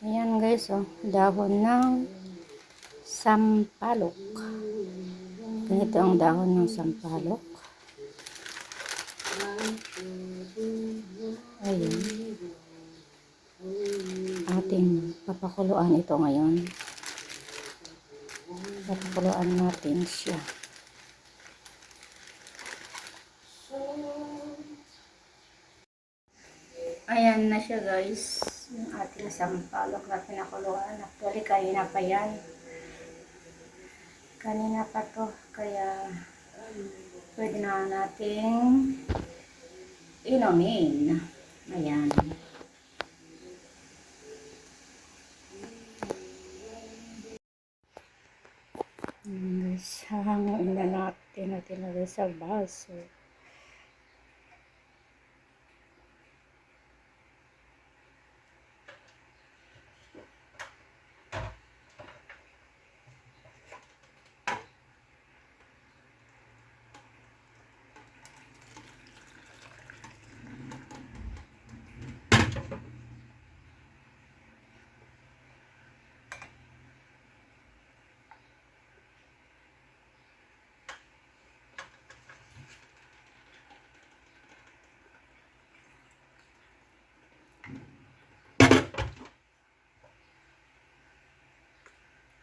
Ayan guys, oh, dahon ng sampalok. Ganito ang dahon ng sampalok. Ayan. Ating papakuluan ito ngayon. Papakuluan natin siya. Ayan na siya guys. Yung ating sampalok na pinakuluan. Actually, kanina pa yan. Kanina pa to. Kaya, pwede na nating inumin. Ayan. Guys, hahanguin na natin natin lagay sa baso.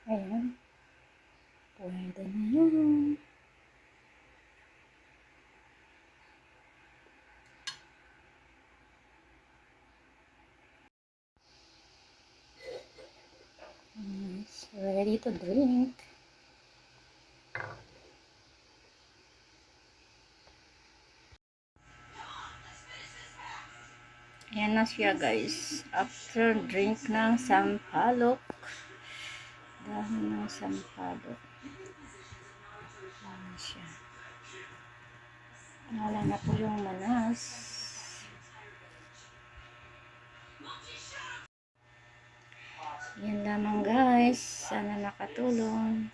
Ayan. Pwede na yun. It's ready to drink. Ayan na siya guys. After drink ng sampalok. Dahon ng sampalok. Ayan siya. Wala na po yung manas. Yan lamang guys. Sana nakatulong.